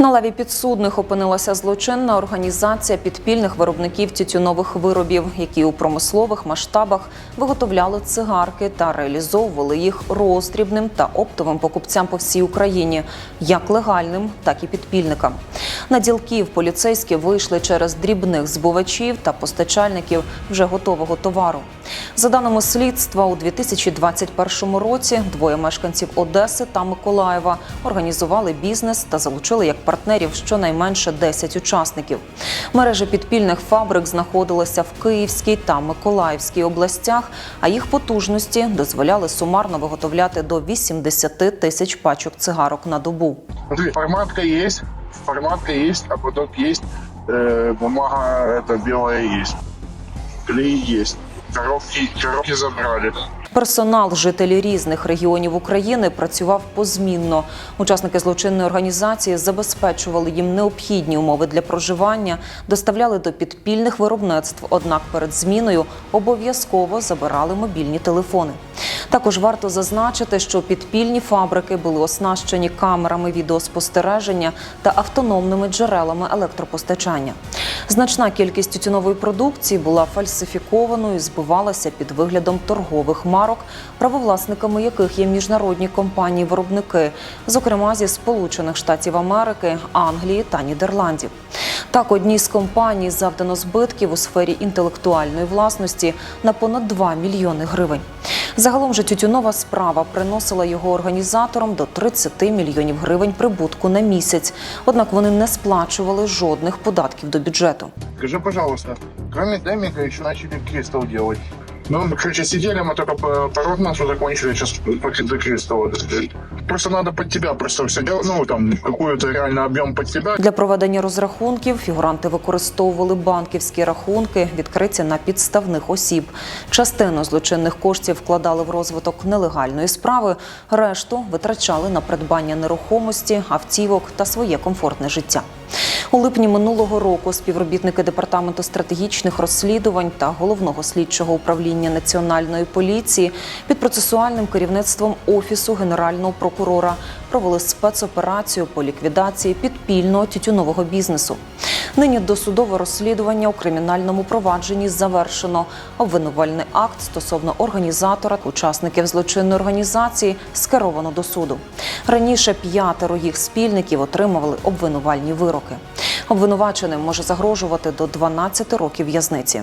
На лаві підсудних опинилася злочинна організація підпільних виробників тютюнових виробів, які у промислових масштабах виготовляли цигарки та реалізовували їх роздрібним та оптовим покупцям по всій Україні, як легальним, так і підпільникам. На ділків поліцейські вийшли через дрібних збувачів та постачальників вже готового товару. За даними слідства, у 2021 році двоє мешканців Одеси та Миколаєва організували бізнес та залучили як партнерів щонайменше 10 учасників. Мережа підпільних фабрик знаходилася в Київській та Миколаївській областях, а їх потужності дозволяли сумарно виготовляти до 80 тисяч пачок цигарок на добу. Смотри, форматка есть, форматка есть, а потом есть э, бумага это белая есть, клей есть, коробки, коробки забрали. Персонал жителі різних регіонів України працював позмінно. Учасники злочинної організації забезпечували їм необхідні умови для проживання, доставляли до підпільних виробництв. Однак перед зміною обов'язково забирали мобільні телефони. Також варто зазначити, що підпільні фабрики були оснащені камерами відеоспостереження та автономними джерелами електропостачання. Значна кількість тютюнової продукції була фальсифікованою і збивалася під виглядом торгових марок, правовласниками яких є міжнародні компанії-виробники, зокрема зі Сполучених Штатів Америки, Англії та Нідерландів. Так, одній з компаній завдано збитків у сфері інтелектуальної власності на понад 2 мільйони гривень. Загалом же тютюнова справа приносила його організаторам до 30 мільйонів гривень прибутку на місяць. Однак вони не сплачували жодних податків до бюджету. Скажи, пожалуйста, кроме демика еще начали кристалл делать. Ну, короче, сидели, мы только по, по Ротмансу закончили, сейчас до кристалла. Просто надо под тебя просто все делать, ну, там, какую-то реально об'єм під тебя. Для проведення розрахунків фігуранти використовували банківські рахунки, відкриті на підставних осіб. Частину злочинних коштів вкладали в розвиток нелегальної справи, решту витрачали на придбання нерухомості, автівок та своє комфортне життя. У липні минулого року співробітники департаменту стратегічних розслідувань та головного слідчого управління національної поліції під процесуальним керівництвом офісу генерального прокурора провели спецоперацію по ліквідації підпільного тютюнового бізнесу. Нині досудове розслідування у кримінальному провадженні завершено. Обвинувальний акт стосовно організатора учасників злочинної організації скеровано до суду. Раніше п'ятеро їх спільників отримували обвинувальні вироки. Обвинуваченим може загрожувати до 12 років в'язниці.